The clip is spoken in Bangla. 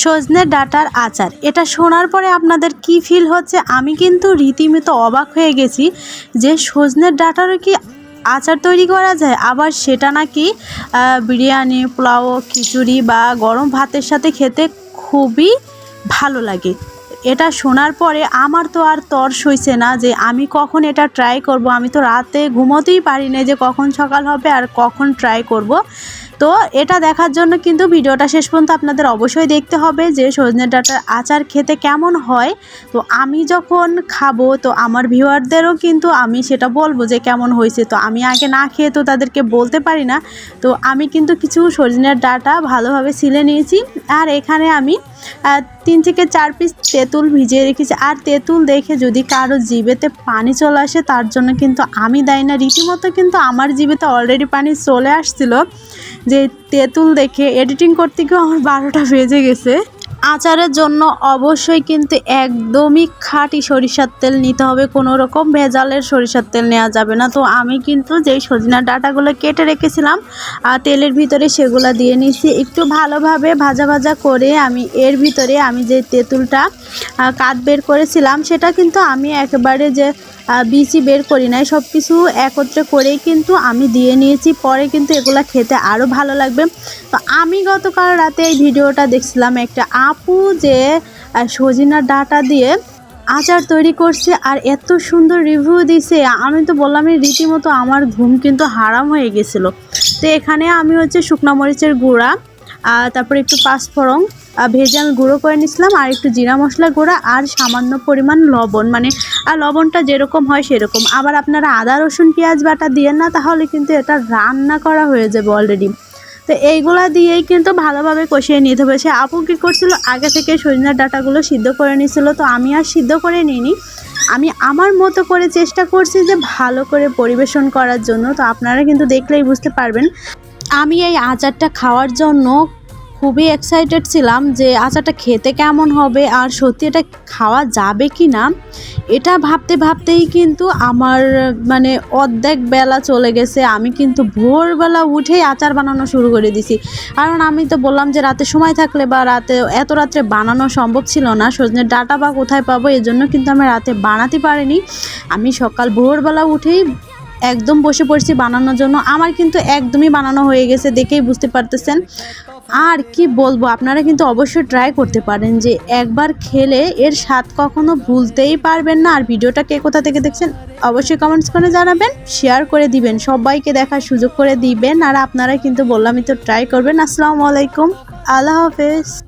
সজনে ডাটার আচার। এটা শোনার পরে আপনাদের কি ফিল হচ্ছে? আমি কিন্তু রীতিমতো অবাক হয়ে গেছি যে সজনের ডাটারও কি আচার তৈরি করা যায়? আবার সেটা নাকি বিরিয়ানি, পোলাও, খিচুড়ি বা গরম ভাতের সাথে খেতে খুবই ভালো লাগে। এটা শোনার পরে আমার তো আর তর সইছে না যে আমি কখন এটা ট্রাই করব। আমি তো রাতে ঘুমোতেই পারি না যে কখন সকাল হবে আর কখন ট্রাই করব। তো এটা দেখার জন্য কিন্তু ভিডিওটা শেষ পর্যন্ত আপনাদের অবশ্যই দেখতে হবে যে সজনে ডাঁটার আচার খেতে কেমন হয়। তো আমি যখন খাব, তো আমার ভিউয়ারদেরও কিন্তু আমি সেটা বলব যে কেমন হয়েছে। তো আমি আগে না খেয়ে তো তাদেরকে বলতে পারি না। তো আমি কিন্তু কিছু সজনের ডাঁটা ভালোভাবে ছিলে নিয়েছি। আর এখানে আমি তিন থেকে চার পিস তেঁতুল ভিজিয়ে রেখেছি। আর তেঁতুল দেখে যদি কারও জিভেতে পানি চলে আসে, তার জন্য কিন্তু আমি দায়ী না। রীতিমতো কিন্তু আমার জিভেতে অলরেডি পানি চলে আসছিল। যে তেঁতুল দেখে এডিটিং করতে গিয়েও আমার বারোটা বেজে গেছে। আচারের জন্য অবশ্যই কিন্তু একদমই খাঁটি সরিষার তেল নিতে হবে। কোনো রকম ভেজালের সরিষার তেল নেওয়া যাবে না। তো আমি কিন্তু যেই সজনা ডাটাগুলো কেটে রেখেছিলাম তেলের ভিতরে সেগুলো দিয়ে নিচ্ছি একটু ভালোভাবে ভাজা ভাজা করে আমি এর ভিতরে আমি যে তেঁতুলটা কাঠ বের করেছিলাম, সেটা কিন্তু আমি একেবারে যে বিচি বের করি নাই সব কিছু একত্রে করেই কিন্তু আমি দিয়ে নিয়েছি। পরে কিন্তু এগুলা খেতে আরও ভালো লাগবে। তো আমি গতকাল রাতে এই ভিডিওটা দেখছিলাম একটা আপু যে সজিনার ডাটা দিয়ে আচার তৈরি করছে আর এত সুন্দর রিভিউ দিছে আমি তো বললামই রীতিমতো আমার ঘুম কিন্তু হারাম হয়ে গেছিল। তো এখানে আমি হচ্ছে শুকনো মরিচের গুঁড়া আর তারপরে একটু পাঁচফোড়ন আহ, ভেজে আমি গুঁড়ো করে নিয়েছিলাম আর একটু জিরা মশলা গুঁড়া আর সামান্য পরিমাণ লবণ। মানে আর লবণটা যেরকম হয় সেরকম। আবার আপনারা আদা রসুন পেঁয়াজ বাটা দিয়েন না তাহলে কিন্তু এটা রান্না করা হয়ে যাবে অলরেডি তো এইগুলা দিয়েই কিন্তু ভালোভাবে কষিয়ে নিতে হবে। সে আপু কী করছিল? আগে থেকে সজনার ডাটাগুলো সিদ্ধ করে নিয়েছিলো তো আমি আর সিদ্ধ করে নিইনি। আমি আমার মতো করে চেষ্টা করছি যে ভালো করে পরিবেশন করার জন্য। তো আপনারা কিন্তু দেখলেই বুঝতে পারবেন। আমি এই আচারটা খাওয়ার জন্য খুবই এক্সাইটেড ছিলাম যে আচারটা খেতে কেমন হবে আর সত্যি এটা খাওয়া যাবে কি না, এটা ভাবতে ভাবতেই কিন্তু আমার মানে অর্ধেক বেলা চলে গেছে। আমি কিন্তু ভোরবেলা উঠেই আচার বানানো শুরু করে দিছি। কারণ আমি তো বললাম যে রাতে সময় থাকলে বা রাতে এত রাত্রে বানানো সম্ভব ছিল না, সজনের ডাটা বা কোথায় পাবো এর জন্য কিন্তু আমি রাতে বানাতে পারিনি। আমি সকাল ভোরবেলা উঠেই একদম বসে পড়ছি বানানোর জন্য। আমার কিন্তু একদমই বানানো হয়ে গেছে, দেখেই বুঝতে পারতেছেন। আর কি বলব, আপনারা কিন্তু অবশ্যই ট্রাই করতে পারেন যে একবার খেলে এর স্বাদ কখনো ভুলতেই পারবেন না। আর ভিডিওটা কে কোথা থেকে দেখছেন, অবশ্যই কমেন্টস করে জানাবেন শেয়ার করে দিবেন, সবাইকে দেখার সুযোগ করে দিবেন। আর আপনারা কিন্তু বললামই তো ট্রাই করবেন। আসসালামু আলাইকুম, আল্লাহ হাফেজ।